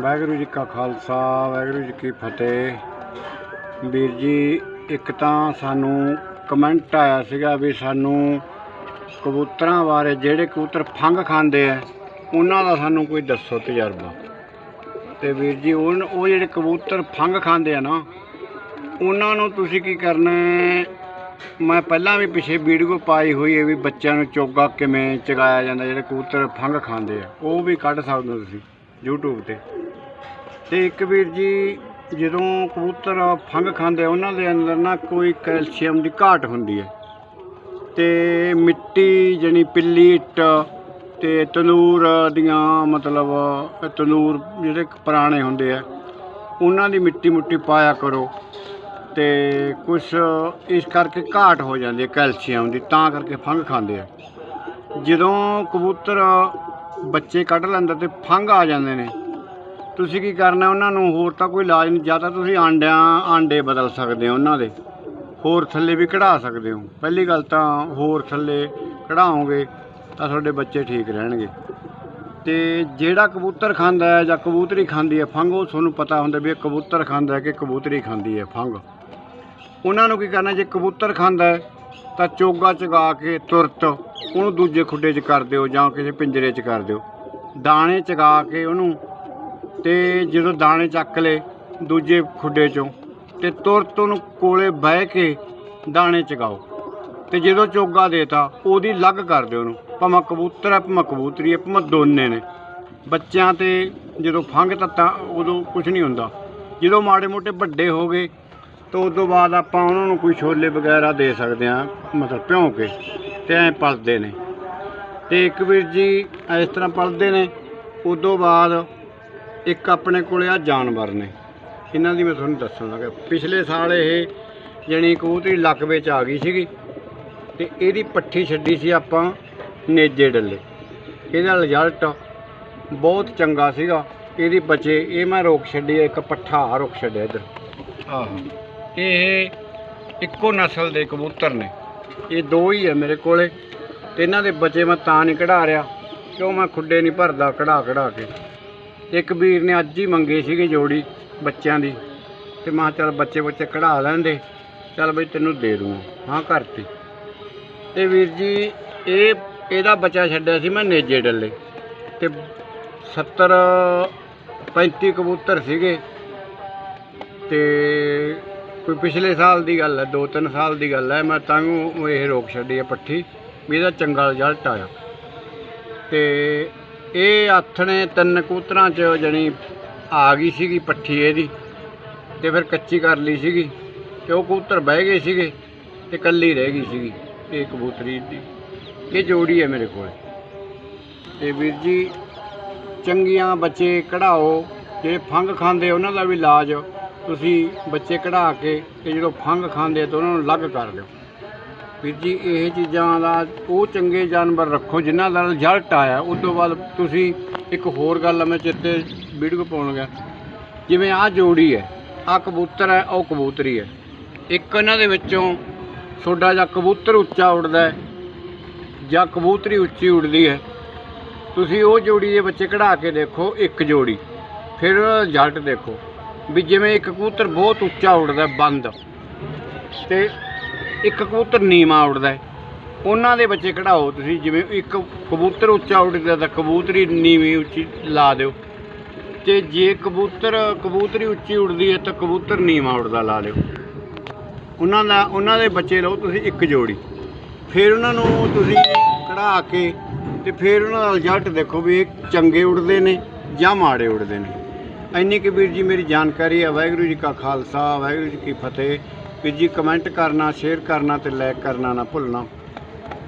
ਵਾਹਿਗੁਰੂ ਜੀ ਕਾ ਖਾਲਸਾ, ਵਾਹਿਗੁਰੂ ਜੀ ਕੀ ਫਤਿਹ। ਵੀਰ ਜੀ, ਇੱਕ ਤਾਂ ਸਾਨੂੰ ਕਮੈਂਟ ਆਇਆ ਸੀਗਾ ਵੀ ਸਾਨੂੰ ਕਬੂਤਰਾਂ ਬਾਰੇ ਜਿਹੜੇ ਕਬੂਤਰ ਫੰਗ ਖਾਂਦੇ ਆ, ਉਹਨਾਂ ਦਾ ਸਾਨੂੰ ਕੋਈ ਦੱਸੋ ਤਜਰਬਾ। ਤੇ ਵੀਰ ਜੀ, ਉਹ ਉਹ ਜਿਹੜੇ ਕਬੂਤਰ ਫੰਗ ਖਾਂਦੇ ਆ ਨਾ, ਉਹਨਾਂ ਨੂੰ ਤੁਸੀਂ ਕੀ ਕਰਨਾ ਮੈਂ ਪਹਿਲਾਂ ਵੀ ਪਿਛੇ ਵੀਡੀਓ ਪਾਈ ਹੋਈ ਹੈ ਵੀ ਬੱਚਿਆਂ ਨੂੰ ਚੋਗਾ ਕਿਵੇਂ ਚਗਾਇਆ ਜਾਂਦਾ, ਜਿਹੜੇ ਕਬੂਤਰ ਫੰਗ ਖਾਂਦੇ ਆ, ਉਹ ਵੀ ਕੱਢ ਸਕਦੇ ਹੋ ਤੁਸੀਂ, YouTube ਤੇ। ਤੇ ਇੱਕ ਵੀਰ ਜੀ ਜਦੋਂ ਕਬੂਤਰ ਫੰਗ ਖਾਂਦੇ ਆ, ਉਹਨਾਂ ਦੇ ਅੰਦਰ ਨਾ ਕੋਈ ਕੈਲਸ਼ੀਅਮ ਦੀ ਘਾਟ ਹੁੰਦੀ ਹੈ। ਤੇ ਮਿੱਟੀ ਜਣੀ ਪਿੱਲੀ ਇੱਟ ਤੇ ਤੰਦੂਰ ਦੀਆਂ ਮਤਲਬ ਇਹ ਤੰਦੂਰ ਜਿਹੜੇ ਪੁਰਾਣੇ ਹੁੰਦੇ ਆ ਉਹਨਾਂ ਦੀ ਮਿੱਟੀ ਮੁੱਟੀ ਪਾਇਆ ਕਰੋ ਤੇ ਕੁਝ ਇਸ ਕਰਕੇ ਘਾਟ ਹੋ ਜਾਂਦੀ ਹੈ ਕੈਲਸ਼ੀਅਮ ਦੀ ਤਾਂ ਕਰਕੇ ਫੰਗ ਖਾਂਦੇ ਆ। ਜਦੋਂ ਕਬੂਤਰ ਬੱਚੇ ਕੱਢ ਲੈਂਦਾ ਤੇ ਫੰਗ ਆ ਜਾਂਦੇ ਨੇ ਤੁਸੀਂ ਕੀ ਕਰਨਾ ਉਹਨਾਂ ਨੂੰ? ਹੋਰ ਤਾਂ ਕੋਈ ਇਲਾਜ ਨਹੀਂ। ਜਾਂ ਤਾਂ ਤੁਸੀਂ ਆਂਡਿਆਂ, ਆਂਡੇ ਬਦਲ ਸਕਦੇ ਹੋ ਉਹਨਾਂ ਦੇ। ਹੋਰ ਥੱਲੇ ਵੀ ਕਢਾ ਸਕਦੇ ਹੋ। ਪਹਿਲੀ ਗੱਲ ਤਾਂ ਹੋਰ ਥੱਲੇ ਕਢਾਓਗੇ ਤਾਂ ਤੁਹਾਡੇ ਬੱਚੇ ਠੀਕ ਰਹਿਣਗੇ। ਤੇ ਜਿਹੜਾ ਕਬੂਤਰ ਖਾਂਦਾ ਹੈ ਜਾਂ ਕਬੂਤਰੀ ਖਾਂਦੀ ਹੈ ਫੰਗ, ਉਹ ਤੁਹਾਨੂੰ ਪਤਾ ਹੁੰਦਾ ਵੀ ਇਹ ਕਬੂਤਰ ਖਾਂਦਾ ਹੈ ਕਿ ਕਬੂਤਰੀ ਖਾਂਦੀ ਹੈ ਫੰਗ। ਉਹਨਾਂ ਨੂੰ ਕੀ ਕਰਨਾ, ਜੇ ਕਬੂਤਰ ਖਾਂਦਾ ਹੈ ਤਾਂ ਚੋਗਾ ਚਗਾ ਕੇ ਤੁਰਤ ਉਹਨੂੰ ਦੂਜੇ ਖੁੱਡੇ 'ਚ ਕਰ ਦਿਓ ਜਾਂ ਕਿਸੇ ਪਿੰਜਰੇ 'ਚ ਕਰ ਦਿਓ। ਦਾਣੇ ਚਗਾ ਕੇ ਉਹਨੂੰ ਤੇ ਜਦੋਂ ਦਾਣੇ ਚੱਕ ਲਏ ਦੂਜੇ ਖੁੱਡੇ 'ਚੋਂ ਤੇ ਤੁਰਤ ਉਹਨੂੰ ਕੋਲੇ ਬਹਿ ਕੇ ਦਾਣੇ ਚਗਾਓ ਤੇ ਜਦੋਂ ਚੋਗਾ ਦੇਤਾ ਉਹਦੀ ਲੱਗ ਕਰ ਦਿਓ ਉਹਨੂੰ, ਭਾਵੇਂ ਕਬੂਤਰ ਹੈ, ਭਾਵੇਂ ਕਬੂਤਰੀ ਹੈ, ਭਾਵੇਂ ਦੋਨੇ ਨੇ। ਬੱਚਿਆਂ ਤੇ ਜਦੋਂ ਫੰਗ ਤੱਤਾ ਉਦੋਂ ਕੁਝ ਨਹੀਂ ਹੁੰਦਾ। ਜਦੋਂ ਮਾੜੇ ਮੋਟੇ ਵੱਡੇ ਹੋ ਗਏ ਤਾਂ ਉਸ ਤੋਂ ਬਾਅਦ ਆਪਾਂ ਉਹਨਾਂ ਨੂੰ ਕੋਈ ਛੋਲੇ ਵਗੈਰਾ ਦੇ ਸਕਦੇ ਹਾਂ, ਮਤਲਬ ਭਿਉਂ ਕੇ ਤੇ ਐਂ ਪਲਦੇ ਨੇ। ਤੇ ਇੱਕ ਵੀਰ ਜੀ ਇਸ ਤਰ੍ਹਾਂ ਪਲਦੇ ਨੇ ਉਸ ਤੋਂ ਬਾਅਦ ਇੱਕ ਆਪਣੇ ਕੋਲੇ ਆ ਜਾਨਵਰ ਨੇ। ਇਹਨਾਂ ਦੀ ਮੈਂ ਤੁਹਾਨੂੰ ਦੱਸਣ ਲੱਗਾ। ਪਿਛਲੇ ਸਾਲ ਇਹ ਜਣੀ ਕਬੂਤਰੀ ਲੱਕ ਵਿੱਚ ਆ ਗਈ ਸੀਗੀ ਤੇ ਇਹਦੀ ਪੱਠੀ ਛੱਡੀ ਸੀ ਆਪਾਂ ਨੇਜੇ ਡੱਲੇ। ਇਹਦਾ ਰਿਜ਼ਲਟ ਬਹੁਤ ਚੰਗਾ ਸੀਗਾ। ਇਹਦੀ ਬਚੇ ਇਹ ਮੈਂ ਰੋਕ ਛੱਡੀ ਇੱਕ ਪੱਠਾ ਰੋਕ ਛੱਡਿਆ ਇੱਧਰ। ਆਹੋ। ਇਹ ਇੱਕੋ ਨਸਲ ਦੇ ਕਬੂਤਰ ਨੇ। ਇਹ ਦੋ ਹੀ ਹੈ ਮੇਰੇ ਕੋਲੇ। ਤੇ ਇਹਨਾਂ ਦੇ ਬੱਚੇ ਮੈਂ ਤਾਂ ਨਹੀਂ ਕਢਾ ਰਿਹਾ ਕਿਉਂ ਮੈਂ ਖੁੱਡੇ ਨਹੀਂ ਭਰਦਾ ਕਢਾ ਕਢਾ ਕੇ। ਇੱਕ ਵੀਰ ਨੇ ਅੱਜ ਹੀ ਮੰਗੇ ਸੀਗੇ ਜੋੜੀ ਬੱਚਿਆਂ ਦੀ ਤੇ ਮੈਂ ਕਿਹਾ ਚੱਲ ਬੱਚੇ ਬੱਚੇ ਕਢਾ ਲੈਂਦੇ ਚੱਲ ਬਈ ਤੈਨੂੰ ਦੇ ਦੂੰ ਹਾਂ, ਕਰਤੀ। ਤੇ ਵੀਰ ਜੀ, ਇਹ, ਇਹਦਾ ਬੱਚਾ ਛੱਡਿਆ ਸੀ ਮੈਂ ਨੇਜੇ ਡੱਲੇ ਤੇ 70 35 ਕਬੂਤਰ ਸੀਗੇ ਤੇ ਕੋਈ ਪਿਛਲੇ ਸਾਲ ਦੀ ਗੱਲ ਹੈ 2-3 ਸਾਲ ਦੀ ਗੱਲ ਹੈ, ਮੈਂ ਤਾਂ ਇਹ ਰੋਕ ਛੱਡੀ ਹੈ ਪੱਠੀ ਵੀ ਇਹਦਾ ਚੰਗਾ ਰਿਜ਼ਲਟ ਆਇਆ। ਤੇ ਇਹ ਆਥਣੇ ਤਿੰਨ ਕੂਤਰਾਂ 'ਚ ਜਣੀ ਆ ਗਈ ਸੀਗੀ ਪੱਠੀ ਇਹਦੀ ਤੇ ਫਿਰ ਕੱਚੀ ਕਰ ਲਈ ਸੀਗੀ ਤੇ ਉਹ ਕਬੂਤਰ ਬਹਿ ਗਏ ਸੀਗੇ ਤੇ ਕੱਲੀ ਰਹਿ ਗਈ ਸੀਗੀ ਇਹ ਕਬੂਤਰੀ ਦੀ। ਇਹ ਜੋੜੀ ਹੈ ਮੇਰੇ ਕੋਲ। ਤੇ ਵੀਰ ਜੀ, ਚੰਗੀਆਂ ਬੱਚੇ ਕਢਾਓ, ਜਿਹੜੇ ਫੰਗ ਖਾਂਦੇ ਉਹਨਾਂ ਦਾ ਵੀ ਇਲਾਜ, ਤੁਸੀਂ ਬੱਚੇ ਕਢਾ ਕੇ ਤੇ ਜਦੋਂ ਫੰਗ ਖਾਂਦੇ ਤਾਂ ਉਹਨਾਂ ਨੂੰ ਅਲੱਗ ਕਰ ਦਿਓ। ਵੀਰ ਜੀ ਇਹ ਚੀਜ਼ਾਂ ਦਾ ਉਹ ਚੰਗੇ ਜਾਨਵਰ ਰੱਖੋ, ਜਿਨ੍ਹਾਂ ਦਾ ਰਿਜ਼ਲਟ ਆਇਆ। ਉਸ ਤੋਂ ਬਾਅਦ ਤੁਸੀਂ ਇੱਕ ਹੋਰ ਗੱਲ ਮੈਂ ਚਿੱਤੇ ਵੀਡੀਓ ਪਾਉਣ ਗਿਆ। ਜਿਵੇਂ ਆਹ ਜੋੜੀ ਹੈ, ਆਹ ਕਬੂਤਰ ਹੈ, ਉਹ ਕਬੂਤਰੀ ਹੈ। ਇੱਕ ਇਹਨਾਂ ਦੇ ਵਿੱਚੋਂ ਤੁਹਾਡਾ ਜਾਂ ਕਬੂਤਰ ਉੱਚਾ ਉੱਡਦਾ ਜਾਂ ਕਬੂਤਰੀ ਉੱਚੀ ਉੱਡਦੀ ਹੈ। ਤੁਸੀਂ ਉਹ ਜੋੜੀ ਦੇ ਬੱਚੇ ਕਢਾ ਕੇ ਦੇਖੋ, ਇੱਕ ਜੋੜੀ। ਫਿਰ ਉਹਦਾ ਰਿਜ਼ਲਟ ਦੇਖੋ। ਵੀ ਜਿਵੇਂ ਇੱਕ ਕਬੂਤਰ ਬਹੁਤ ਉੱਚਾ ਉੱਡਦਾ ਬੰਦ। ਤੇ ਇੱਕ ਕਬੂਤਰ ਨੀਵਾਂ ਉੱਡਦਾ ਹੈ। ਉਹਨਾਂ ਦੇ ਬੱਚੇ ਕਢਾਓ ਤੁਸੀਂ, ਜਿਵੇਂ ਇੱਕ ਕਬੂਤਰ ਉੱਚਾ ਉੱਡਦਾ ਤਾਂ ਕਬੂਤਰੀ ਨੀਵੀਂ ਉੱਚੀ ਲਾ ਦਿਓ। ਤੇ ਜੇ ਕਬੂਤਰ, ਕਬੂਤਰੀ ਉੱਚੀ ਉੱਡਦੀ ਹੈ ਤਾਂ ਕਬੂਤਰ ਨੀਵਾਂ ਉੱਡਦਾ ਲਾ ਦਿਓ। ਉਹਨਾਂ ਦਾ, ਉਹਨਾਂ ਦੇ ਬੱਚੇ ਲਓ ਤੁਸੀਂ ਇੱਕ ਜੋੜੀ। ਫਿਰ ਉਹਨਾਂ ਨੂੰ ਤੁਸੀਂ ਕਢਾ ਕੇ ਤੇ ਫਿਰ ਉਹਨਾਂ ਦਾ ਰਿਜ਼ਲਟ ਦੇਖੋ ਵੀ ਇਹ ਚੰਗੇ ਉੱਡਦੇ ਨੇ ਜਾਂ ਮਾੜੇ ਉੱਡਦੇ ਨੇ। ਇੰਨੀ ਕਿ ਵੀਰ ਜੀ ਮੇਰੀ ਜਾਣਕਾਰੀ ਹੈ। ਵਾਹਿਗੁਰੂ ਜੀ ਕਾ ਖਾਲਸਾ, ਵਾਹਿਗੁਰੂ ਜੀ ਕੀ ਫਤਿਹ। ਵੀਰ ਜੀ ਕਮੈਂਟ ਕਰਨਾ ਸ਼ੇਅਰ ਕਰਨਾ ਤੇ ਲਾਈਕ ਕਰਨਾ ਨਾ ਭੁੱਲਣਾ।